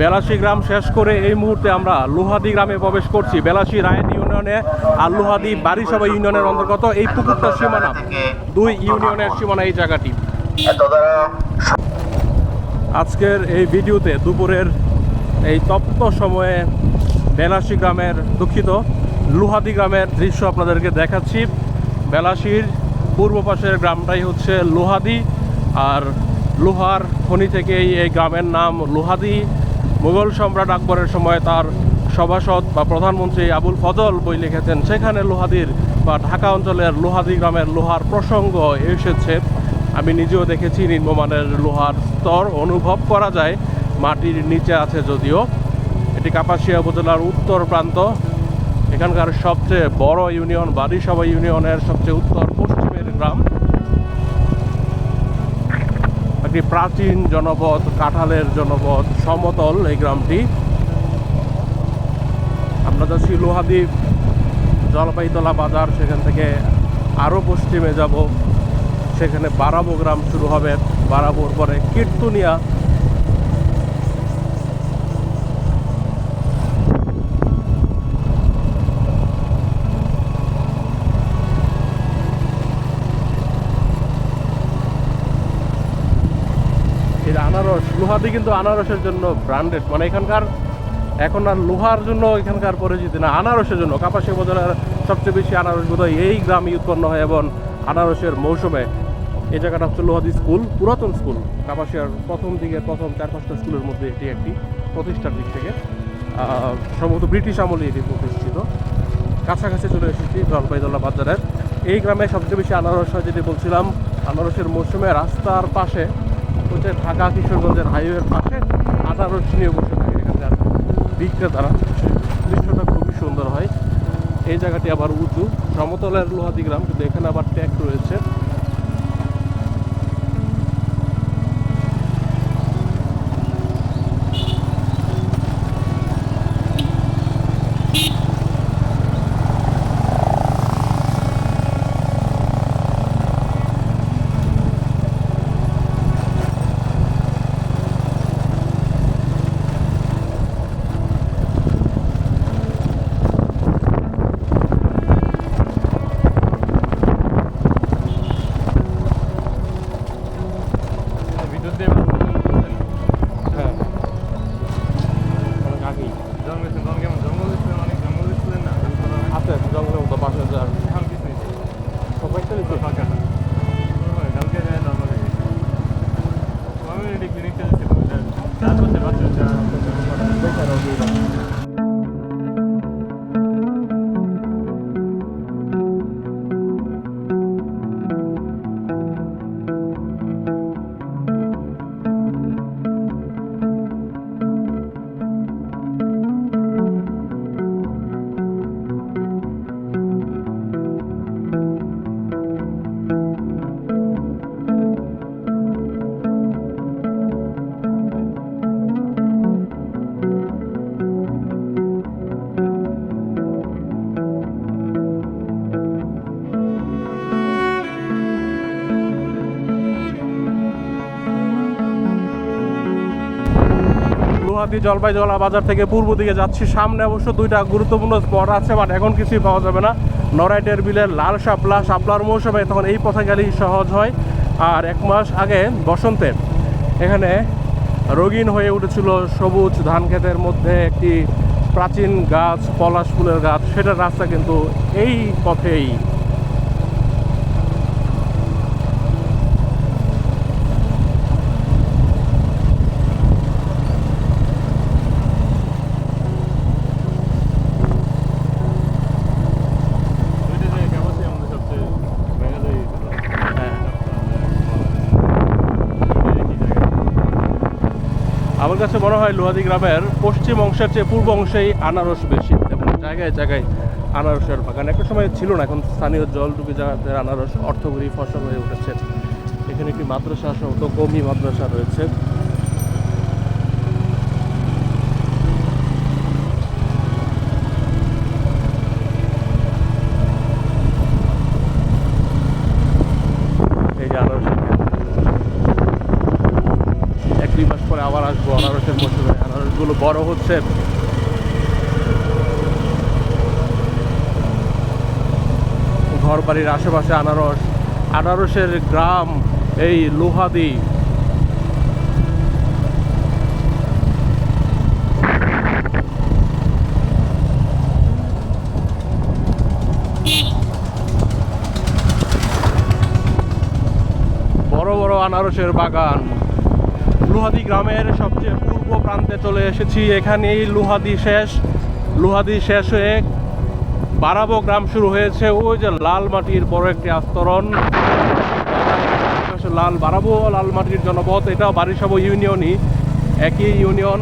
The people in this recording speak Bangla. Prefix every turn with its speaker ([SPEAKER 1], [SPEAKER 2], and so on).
[SPEAKER 1] বেলাসি গ্রাম শেষ করে এই মুহূর্তে আমরা লোহাদি গ্রামে প্রবেশ করছি। বেলাসি রায়ত ইউনিয়নে আর লোহাদি বাড়িসভা ইউনিয়নের অন্তর্গত এই পুকুরটার সীমানা, দুই ইউনিয়নের সীমানা এই জায়গাটি। আজকের এই ভিডিওতে দুপুরের এই তপ্ত সময়ে বেলাসি গ্রামের দুঃখিত লুহাদি গ্রামের দৃশ্য আপনাদেরকে দেখাচ্ছি। বেলাসির পূর্ব পাশের গ্রামটাই হচ্ছে লোহাদি, আর লোহার খনি থেকেই এই গ্রামের নাম লোহাদি। মুঘল সম্রাট আকবরের সময় তার সভাসদ বা প্রধানমন্ত্রী আবুল ফজল বই লিখেছেন, সেখানে লোহাদির বা ঢাকা অঞ্চলের লোহাদি গ্রামের লোহার প্রসঙ্গ এসেছে। আমি নিজেও দেখেছি নিম্নমানের লোহার স্তর। অনুভব করা যায়, মাটির নিচে আছে যদিও। এটি কাপাসিয়া উপজেলার উত্তর প্রান্ত। এখানকার সবচেয়ে বড় ইউনিয়ন বারিসভা ইউনিয়নের সবচেয়ে উত্তর একটি প্রাচীন জনপদ, কাঁঠালের জনপদ, সমতল এই গ্রামটি। আমরা যাচ্ছি লোহাদ্বীপ, জলপাইতলা বাজার, সেখান থেকে আরও পশ্চিমে যাব। সেখানে বারাবো গ্রাম শুরু হবে, বারাবোর পরে কীর্তনিয়া এর আনারস, লোহাদি কিন্তু আনারসের জন্য ব্র্যান্ডেড মানে এখানকার, এখন আর লোহার জন্য এখানকার পরিচিতি না, আনারসের জন্য। কাপাসী উপজেলার সবচেয়ে বেশি আনারস বোধহয় এই গ্রামই উৎপন্ন হয় এবং আনারসের মৌসুমে। এই জায়গাটা হচ্ছে লোহাদি স্কুল, পুরাতন স্কুল। কাপাসিয়ার প্রথম দিকে প্রথম চার পাঁচটা স্কুলের মধ্যে এটি একটি প্রতিষ্ঠার দিক থেকে। সম্ভবত ব্রিটিশ আমলে এটি প্রতিষ্ঠিত। কাছাকাছি চলে এসেছি জলপাইদলা বাজারের। এই গ্রামে সবচেয়ে বেশি আনারস হয়, যেটি বলছিলাম, আনারসের মৌসুমে রাস্তার পাশে হচ্ছে ঢাকা কিশোরগঞ্জের হাইওয়ের পাশে আঠারো নিয়ে বসে থাকে এখানে এখানকার বিক্রেতারা। দৃশ্যটা খুবই সুন্দর হয়। এই জায়গাটি আবার উঁচু। সমতলের লোহাদি গ্রাম, কিন্তু এখানে আবার ট্যাক রয়েছে। লোহাদি জলপাইজলা বাজার থেকে পূর্ব দিকে যাচ্ছি। সামনে অবশ্য দুইটা গুরুত্বপূর্ণ স্পট আছে, বাট এখন কিছুই পাওয়া যাবে না। নরাইটের বিলের লাল শাপলা শাপলার মৌসুমে তখন এই পথে গেলেই সহজ হয়। আর এক মাস আগে বসন্তে এখানে রঙিন হয়ে উঠেছিল সবুজ ধান ক্ষেতের মধ্যে একটি প্রাচীন গাছ, পলাশ ফুলের গাছ, সেটার রাস্তা কিন্তু এই পথেই
[SPEAKER 2] দুইটা জায়গায় কেমন আমাদের সবচেয়ে ভেঙে যায়
[SPEAKER 1] হ্যাঁ আমার কাছে মনে হয় লোহাদি গ্রামের পশ্চিম অংশের চেয়ে পূর্ব অংশেই আনারস বেশি। এবং জায়গায় জায়গায় আনারসের বাগান। একটা সময় ছিল না, এখন স্থানীয় জলডুবি জায়গাতে আনারস অর্থকরী ফসল হয়ে উঠেছে। এখানে একটি মাদ্রাসা সহ কমি মাদ্রাসা রয়েছে এই যে আনারসের ক্ষেত। এক দুই মাস পরে আবার আসব আনারসের মৌসুমে আনারসগুলো বড় হচ্ছে। ঘর বাড়ির আশেপাশে আনারস। আনারসের গ্রাম এই লোহাদি। বড় বড় আনারসের বাগান। লুহাদি গ্রামের সবচেয়ে পূর্ব প্রান্তে চলে এসেছি। এখানেই লুহাদি শেষ। লুহাদি শেষ হয়ে বারাবো গ্রাম শুরু হয়েছে। ওই যে লাল মাটির বড় একটি আস্তরণ। লাল বারাবো, লাল মাটির জনপথ এটাও বারিসাবো ইউনিয়নই। একই ইউনিয়ন।